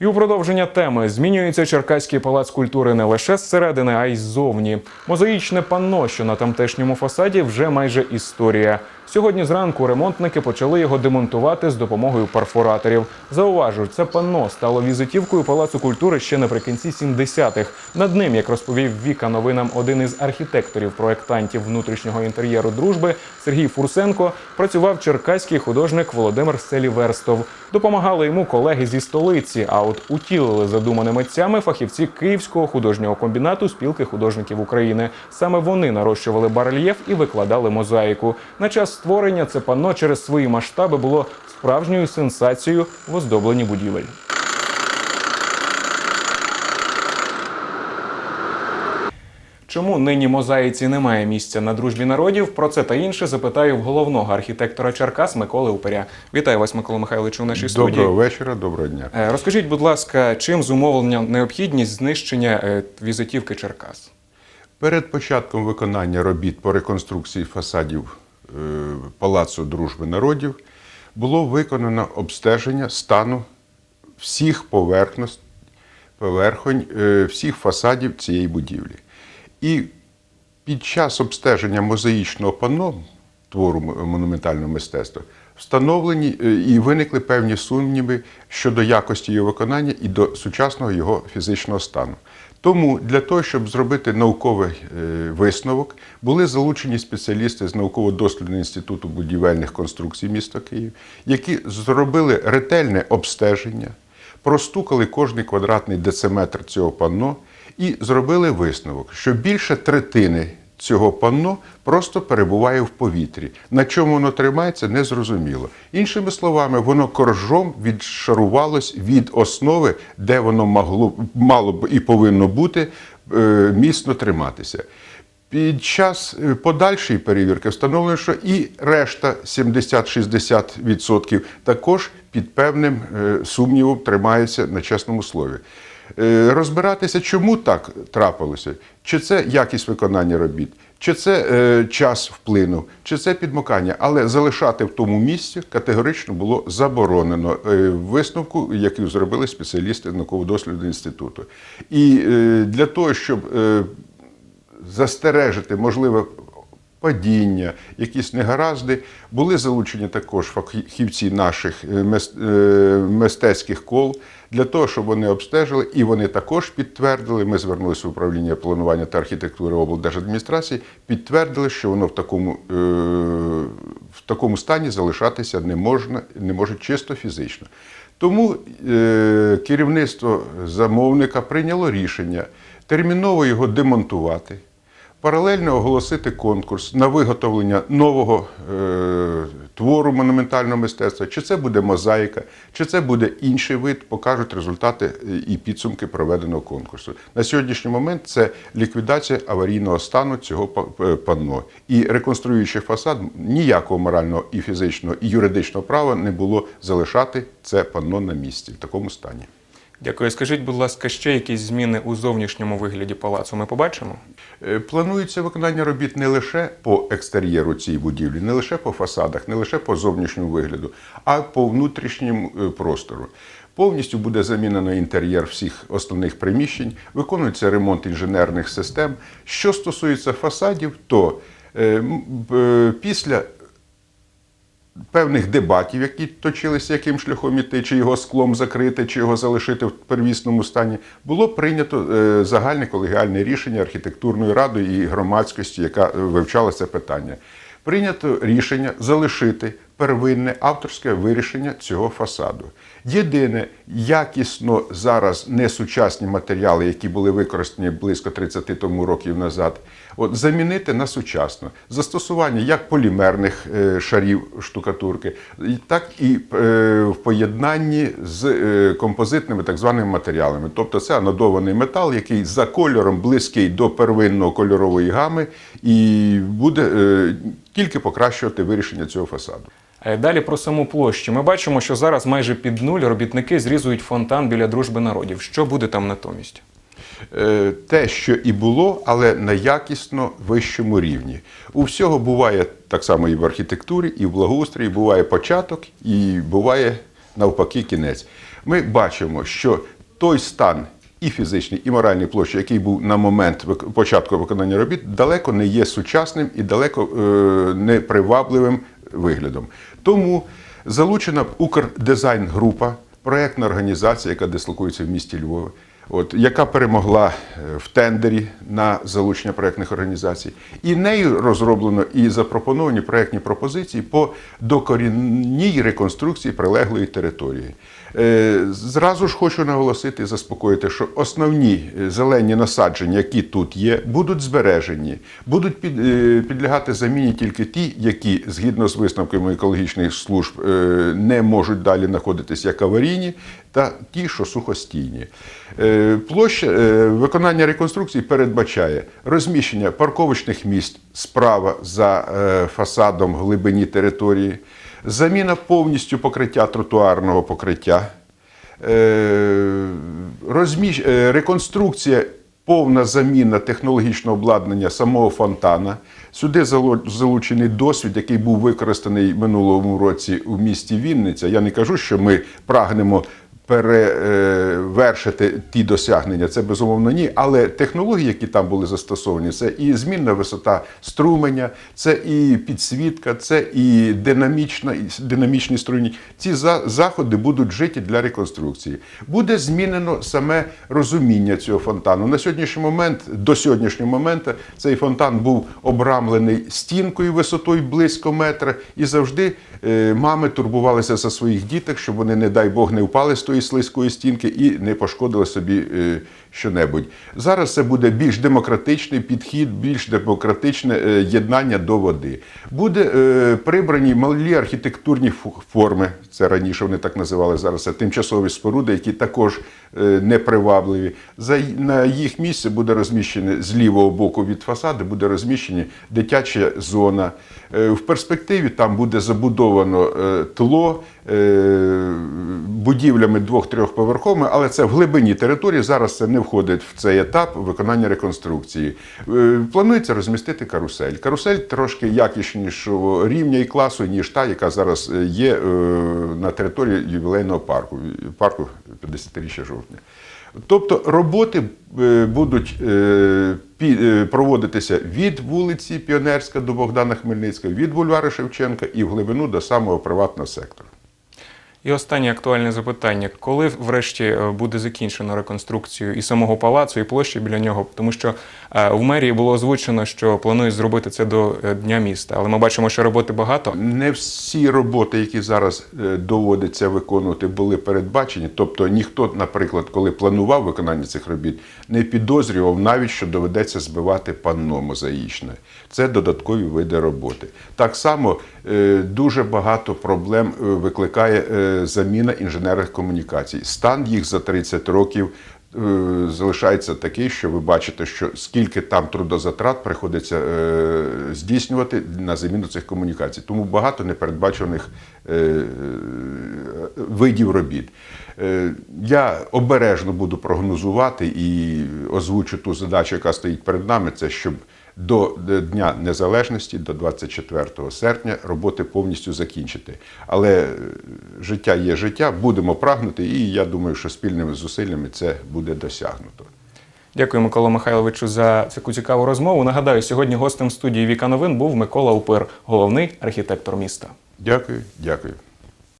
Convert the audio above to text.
І у продовження теми змінюється Черкаський палац культури не лише зсередини, а й ззовні. Мозаїчне панно, що на тамтешньому фасаді, вже майже історія. Сьогодні зранку ремонтники почали його демонтувати з допомогою перфораторів. Зауважу, це панно стало візитівкою палацу культури ще наприкінці 70-х. Над ним, як розповів Віка новинам, один із архітекторів-проєктантів внутрішнього інтер'єру дружби Сергій Фурсенко, працював черкаський художник Володимир Селіверстов. Допомагали йому колеги зі столиці. А от утілили задумане митцями фахівці Київського художнього комбінату спілки художників України. Саме вони нарощували барельєф і викладали мозаїку. На час створення це панно через свої масштаби було справжньою сенсацією в оздобленні будівель. Чому нині мозаїці немає місця на дружбі народів? Про це та інше запитаю в головного архітектора Черкас Миколи Упиря. Вітаю вас, Микола Михайлович, у нашій студії. Доброго вечора, доброго дня. Е, Розкажіть, будь ласка, чим зумовлена необхідність знищення е, візитівки Черкас? Перед початком виконання робіт по реконструкції фасадів е, Палацу Дружби народів було виконано обстеження стану всіх поверхонь, е, всіх фасадів цієї будівлі. І під час обстеження мозаїчного панно твору монументального мистецтва встановлені е, і виникли певні сумніви щодо якості його виконання і до сучасного його фізичного стану. Тому для того, щоб зробити науковий е, висновок, були залучені спеціалісти з науково-дослідного інституту будівельних конструкцій міста Київ, які зробили ретельне обстеження, простукали кожний квадратний дециметр цього панно і зробили висновок, що більше третини цього панно просто перебуває в повітрі. На чому воно тримається, незрозуміло. Іншими словами, воно коржом відшарувалось від основи, де воно могло, мало б і повинно бути е, міцно триматися. Під час е, подальшої перевірки встановлено, що і решта 70-60% також під певним е, сумнівом тримаються на чесному слові. Е, Розбиратися, чому так трапилося, чи це якість виконання робіт, чи це е, час вплинув, чи це підмокання, але залишати в тому місці категорично було заборонено е, висновку, який зробили спеціалісти науково-дослідного інституту. І е, для того, щоб е, застережити можливе падіння, якісь негаразди. Були залучені також фахівці наших е, е, мистецьких кол для того, щоб вони обстежили, і вони також підтвердили. Ми звернулися в управління планування та архітектури облдержадміністрації, підтвердили, що воно в такому, е, в такому стані залишатися не можна, не може чисто фізично. Тому е, керівництво замовника прийняло рішення терміново його демонтувати, паралельно оголосити конкурс на виготовлення нового е, твору монументального мистецтва. Чи це буде мозаїка, чи це буде інший вид, покажуть результати і підсумки проведеного конкурсу. На сьогоднішній момент це ліквідація аварійного стану цього е, панно. І реконструюючи фасад, ніякого морального і фізичного і юридичного права не було залишати це панно на місці в такому стані. Дякую. Скажіть, будь ласка, ще якісь зміни у зовнішньому вигляді палацу ми побачимо? Е, Планується виконання робіт не лише по екстер'єру цієї будівлі, не лише по фасадах, не лише по зовнішньому вигляду, а по внутрішньому е, простору. Повністю буде замінено інтер'єр всіх основних приміщень, виконується ремонт інженерних систем. Що стосується фасадів, то е, після певних дебатів, які точилися, яким шляхом іти, чи його склом закрити, чи його залишити в первісному стані, було прийнято е, загальне колегіальне рішення архітектурною радою і громадськості, яка е, вивчала це питання. Прийнято рішення залишити первинне авторське вирішення цього фасаду. Єдине, якісно зараз несучасні матеріали, які були використані близько 30 тому років назад, от замінити на сучасно. Застосування як полімерних е, шарів штукатурки, так і е, в поєднанні з е, композитними так званими матеріалами. Тобто це анодований метал, який за кольором близький до первинного кольорової гами і буде тільки покращувати вирішення цього фасаду. Далі про саму площу. Ми бачимо, що зараз майже під нуль робітники зрізують фонтан біля дружби народів. Що буде там натомість? Е, те, що і було, але на якісно вищому рівні. У всього буває так само і в архітектурі, і в благоустрої, буває початок, і буває навпаки кінець. ми бачимо, що той стан і фізичний, і моральний площі, який був на момент початку виконання робіт, далеко не є сучасним і далеко е, не привабливим виглядом. Тому залучена Укрдизайн-група, проєктна організація, яка дислокується в місті Львові. От, яка перемогла е, в тендері на залучення проєктних організацій, і нею розроблено і запропоновані проєктні пропозиції по докорінній реконструкції прилеглої території. Е, Зразу ж хочу наголосити і заспокоїти, що основні е, зелені насадження, які тут є, будуть збережені, будуть е, підлягати заміні тільки ті, які згідно з висновками екологічних служб не можуть далі знаходитись як аварійні, та ті, що сухостійні. Площа виконання реконструкції передбачає розміщення парковочних місць справа за фасадом глибині території, заміна повністю покриття тротуарного покриття, е, розміщ... е, реконструкція, повна заміна технологічного обладнання самого фонтана. Сюди залучений досвід, який був використаний минулому році у місті Вінниця. Я не кажу, що ми прагнемо перевершити ті досягнення, це безумовно ні. Але технології, які там були застосовані, це і змінна висота струменя, це і підсвітка, це і динамічна, динамічні струні. Ці за- заходи будуть вжиті для реконструкції. Буде змінено саме розуміння цього фонтану. На сьогоднішній момент, до сьогоднішнього моменту, цей фонтан був обрамлений стінкою висотою близько метра, і завжди е, мами турбувалися за своїх діток, щоб вони, не дай Бог, не впали з тої слизької стінки і не пошкодили собі е, щонебудь. Зараз це буде більш демократичний підхід, більш демократичне е, єднання до води. Буде е, прибрані малі архітектурні форми. Це раніше вони так називали зараз. Це тимчасові споруди, які також е, непривабливі. За на їх місце буде розміщене з лівого боку від фасаду, буде розміщена дитяча зона. В перспективі там буде забудовано тло будівлями двох-трьохповерховими, але це в глибині території. Зараз це не входить в цей етап виконання реконструкції. Е, Планується розмістити карусель. Карусель трошки якіснішого рівня і класу, ніж та, яка зараз е, є е, на території ювілейного парку, парку 50-річчя жовтня. Тобто роботи будуть проводитися від вулиці Піонерська до Богдана Хмельницького, від бульвару Шевченка і в глибину до самого приватного сектору. І останнє актуальне запитання: коли врешті е, буде закінчено реконструкцію і самого палацу, і площі біля нього? Тому що е, в мерії було озвучено, що планують зробити це до е, Дня міста, але ми бачимо, що роботи багато. Не всі роботи, які зараз доводиться виконувати, були передбачені. Тобто ніхто, наприклад, коли планував виконання цих робіт, не підозрював навіть, що доведеться збивати панно мозаїчне. Це додаткові види роботи. Так само дуже багато проблем викликає заміна інженерних комунікацій. Стан їх за 30 років е, залишається такий, що ви бачите, що скільки там трудозатрат приходиться е, здійснювати на заміну цих комунікацій. Тому багато непередбачених е, видів робіт. Я обережно буду прогнозувати і озвучу ту задачу, яка стоїть перед нами, це щоб до Дня Незалежності, до 24 серпня, роботи повністю закінчити. Але е, життя є життя, будемо прагнути, і я думаю, що спільними зусиллями це буде досягнуто. Дякую, Микола Михайловичу, за таку цікаву розмову. Нагадаю, сьогодні гостем студії Віка Новин був Микола Упир, головний архітектор міста. Дякую, дякую.